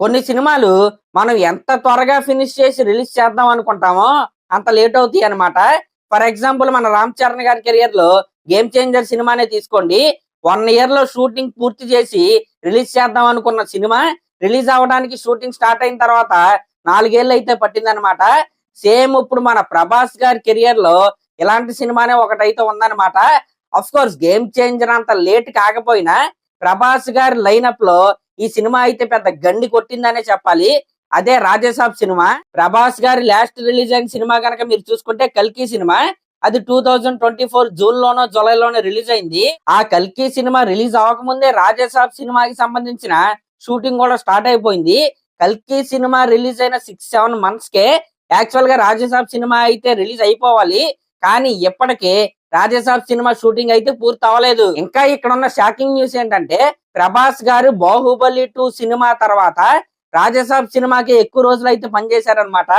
కొన్ని సినిమాలు మనం ఎంత త్వరగా ఫినిష్ చేసి రిలీజ్ చేద్దాం అనుకుంటామో అంత లేట్ అవుతాయి అనమాట ఫర్ ఎగ్జాంపుల్ మన రామ్ చరణ్ గారి కెరియర్లో గేమ్ చేంజర్ సినిమానే తీసుకోండి. వన్ ఇయర్లో షూటింగ్ పూర్తి చేసి రిలీజ్ చేద్దాం అనుకున్న సినిమా రిలీజ్ అవ్వడానికి షూటింగ్ స్టార్ట్ అయిన తర్వాత నాలుగేళ్ళు అయితే పట్టిందనమాట సేమ్ ఇప్పుడు మన ప్రభాస్ గారి కెరియర్లో ఇలాంటి సినిమానే ఒకటైతే ఉందనమాట అఫ్ కోర్స్ గేమ్ చేంజర్ అంత లేట్ కాకపోయినా ప్రభాస్ గారి లైనప్లో ఈ సినిమా అయితే పెద్ద గండి కొట్టిందనే చెప్పాలి. అదే రాజేసాబ్ సినిమా. ప్రభాస్ గారి లాస్ట్ రిలీజ్ అయిన సినిమా కనుక మీరు చూసుకుంటే కల్కి సినిమా. అది two thousand twenty four June లోనో జూలైలోనో రిలీజ్ అయింది. ఆ కల్కి సినిమా రిలీజ్ అవ్వకముందే రాజేసాబ్ సినిమాకి సంబంధించిన షూటింగ్ కూడా స్టార్ట్ అయిపోయింది. కల్కి సినిమా రిలీజ్ అయిన సిక్స్ సెవెన్ మంత్స్ కే యాక్చువల్గా రాజేసాబ్ సినిమా అయితే రిలీజ్ అయిపోవాలి. కానీ ఇప్పటికే రాజేసాబ్ సినిమా షూటింగ్ అయితే పూర్తి అవ్వలేదు. ఇంకా ఇక్కడ ఉన్న షాకింగ్ న్యూస్ ఏంటంటే ప్రభాస్ గారు బాహుబలి టూ సినిమా తర్వాత రాజేసాబ్ సినిమాకి ఎక్కువ రోజులు అయితే పనిచేశారనమాట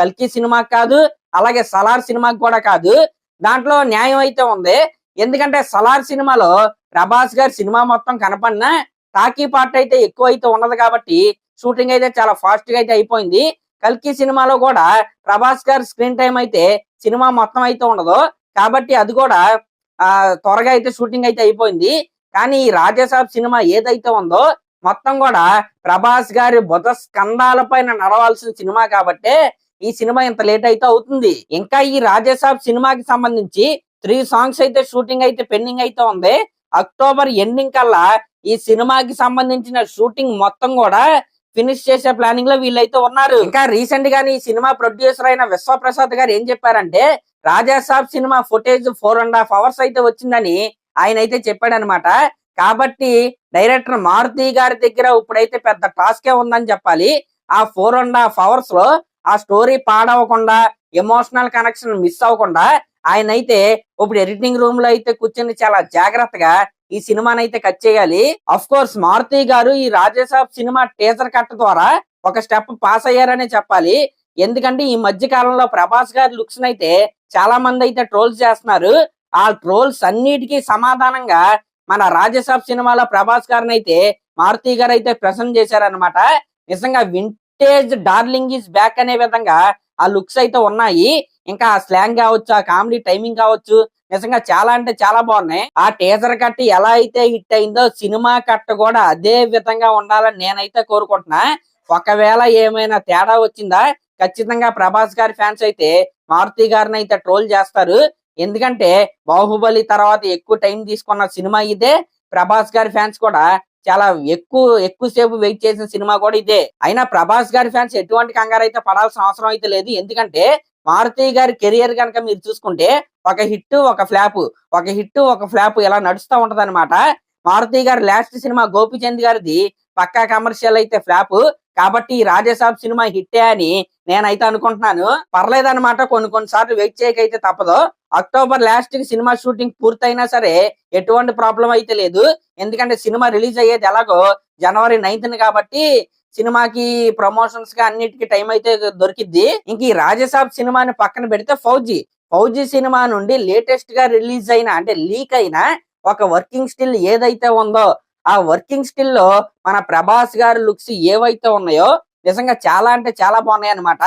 కల్కి సినిమా కాదు అలాగే సలార్ సినిమాకి కూడా కాదు. దాంట్లో న్యాయం అయితే ఉంది. ఎందుకంటే సలార్ సినిమాలో ప్రభాస్ గారు సినిమా మొత్తం కనపడినా టాకీ పార్ట్ అయితే ఎక్కువ అయితే ఉన్నది కాబట్టి షూటింగ్ అయితే చాలా ఫాస్ట్గా అయితే అయిపోయింది. కల్కి సినిమాలో కూడా ప్రభాస్ గారు స్క్రీన్ టైం అయితే సినిమా మొత్తం అయితే ఉండదు. కాబట్టి అది కూడా ఆ త్వరగా అయితే షూటింగ్ అయితే అయిపోయింది. కానీ ఈ రాజాసాబ్ సినిమా ఏదైతే ఉందో మొత్తం కూడా ప్రభాస్ గారి బుధ స్కందాలపైన నడవాల్సిన సినిమా కాబట్టే ఈ సినిమా ఇంత లేట్ అయితే అవుతుంది. ఇంకా ఈ రాజాసాబ్ సినిమాకి సంబంధించి త్రీ సాంగ్స్ అయితే షూటింగ్ అయితే పెండింగ్ అయితే ఉంది. అక్టోబర్ ఎండింగ్ కల్లా ఈ సినిమాకి సంబంధించిన షూటింగ్ మొత్తం కూడా ఫినిష్ చేసే ప్లానింగ్లో వీళ్ళైతే ఉన్నారు. ఇంకా రీసెంట్గా ఈ సినిమా ప్రొడ్యూసర్ అయిన విశ్వప్రసాద్ గారు ఏం చెప్పారంటే Rajasaab cinema footage four and half hours అయితే వచ్చిందని ఆయన అయితే చెప్పాడనమాట. కాబట్టి డైరెక్టర్ మారుతి గారి దగ్గర ఇప్పుడైతే పెద్ద టాస్కే ఉందని చెప్పాలి. ఆ ఫోర్ అండ్ హాఫ్ అవర్స్లో ఆ స్టోరీ పాడవకుండా ఎమోషనల్ కనెక్షన్ మిస్ అవ్వకుండా ఆయన అయితే ఇప్పుడు ఎడిటింగ్ రూమ్లో అయితే కూర్చొని చాలా జాగ్రత్తగా ఈ సినిమానైతే అయితే కట్ చేయాలి. అఫ్ కోర్స్ మారుతి గారు ఈ రాజేశాబ్ సినిమా టీజర్ కట్ ద్వారా ఒక స్టెప్ పాస్ అయ్యారనే చెప్పాలి. ఎందుకంటే ఈ మధ్య కాలంలో ప్రభాస్ గారి లుక్స్ అయితే చాలా మంది అయితే ట్రోల్స్ చేస్తున్నారు. ఆ ట్రోల్స్ అన్నిటికీ సమాధానంగా మన రాజసాబ్ సినిమాలో ప్రభాస్ గారిని అయితే మారుతి గారు అయితే ప్రసెంట్ చేశారనమాట నిజంగా వింటేజ్ డార్లింగ్ ఈజ్ బ్యాక్ అనే విధంగా ఆ లుక్స్ అయితే ఉన్నాయి. ఇంకా ఆ స్లాంగ్ కావచ్చు ఆ కామెడీ టైమింగ్ కావచ్చు నిజంగా చాలా అంటే చాలా బాగున్నాయి. ఆ టీజర్ కట్ ఎలా అయితే హిట్ అయిందో సినిమా కట్ కూడా అదే విధంగా ఉండాలని నేనైతే కోరుకుంటున్నా. ఒకవేళ ఏమైనా తేడా వచ్చిందా ఖచ్చితంగా ప్రభాస్ గారి ఫ్యాన్స్ అయితే మారుతి గారిని అయితే ట్రోల్ చేస్తారు. ఎందుకంటే బాహుబలి తర్వాత ఎక్కువ టైం తీసుకున్న సినిమా ఇదే. ప్రభాస్ గారి ఫ్యాన్స్ కూడా చాలా ఎక్కువ ఎక్కువ సేపు వెయిట్ చేసిన సినిమా కూడా ఇదే. అయినా ప్రభాస్ గారి ఫ్యాన్స్ ఎటువంటి కంగారు అయితే పడాల్సిన అవసరం అయితే లేదు. ఎందుకంటే మారుతి గారి కెరియర్ కనుక మీరు చూసుకుంటే ఒక హిట్ ఒక ఫ్లాప్ ఒక హిట్ ఒక ఫ్లాప్ ఇలా నడుస్తూ ఉంటది అనమాట మారుతి గారి లాస్ట్ సినిమా గోపిచంద్ గారిది పక్కా కమర్షియల్ అయితే ఫ్లాప్. కాబట్టి ఈ రాజసాబ్ సినిమా హిట్టే అని నేనైతే అనుకుంటున్నాను. పర్లేదన్నమాట కొన్ని కొన్ని సార్లు వెయిట్ చేయకైతే తప్పదు. అక్టోబర్ లాస్ట్కి సినిమా షూటింగ్ పూర్తయినా సరే ఎటువంటి ప్రాబ్లం అయితే లేదు. ఎందుకంటే సినిమా రిలీజ్ అయ్యేది ఎలాగో జనవరి నైన్త్ కాబట్టి సినిమాకి ప్రమోషన్స్గా అన్నిటికీ టైం అయితే దొరికిద్ది. ఇంక ఈ రాజసాబ్ సినిమాని పక్కన పెడితే ఫౌజీ. ఫౌజీ సినిమా నుండి లేటెస్ట్గా రిలీజ్ అయిన అంటే లీక్ అయిన ఒక వర్కింగ్ స్టిల్ ఏదైతే ఉందో ఆ వర్కింగ్ స్టిల్లో మన ప్రభాస్ గారి లుక్స్ ఏవైతే ఉన్నాయో నిజంగా చాలా అంటే చాలా బాగున్నాయి అనమాట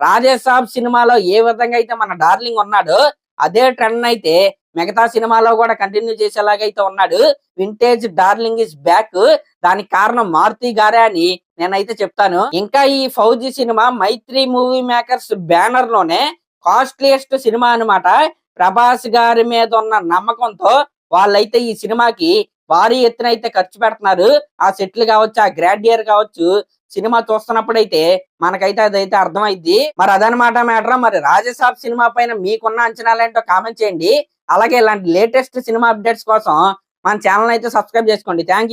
రాజేసాబ్ సినిమాలో ఏ విధంగా అయితే మన డార్లింగ్ ఉన్నాడో అదే ట్రెండ్ అయితే మిగతా సినిమాలో కూడా కంటిన్యూ చేసేలాగైతే ఉన్నాడు. Vintage darling is back. దానికి కారణం మారుతి గారే అని నేనైతే చెప్తాను. ఇంకా ఈ Fauji cinema Mythri movie makers బ్యానర్లోనే costliest cinema అన్నమాట. ప్రభాస్ గారి మీద ఉన్న నమ్మకంతో వాళ్ళైతే ఈ సినిమాకి భారీ ఎత్తున అయితే ఖర్చు పెడుతున్నారు. ఆ సెట్లు కావచ్చు ఆ గ్రాడ్యియర్ కావచ్చు సినిమా చూస్తున్నప్పుడు అయితే మనకైతే అదైతే అర్థమైద్ది. మరి అదనమాట మ్యాటర్? మరి రాజసాబ్ సినిమా పైన మీకున్న అంచనాలు ఏంటో కామెంట్ చేయండి. అలాగే ఇలాంటి లేటెస్ట్ సినిమా అప్డేట్స్ కోసం మన ఛానల్ అయితే సబ్స్క్రైబ్ చేసుకోండి. థ్యాంక్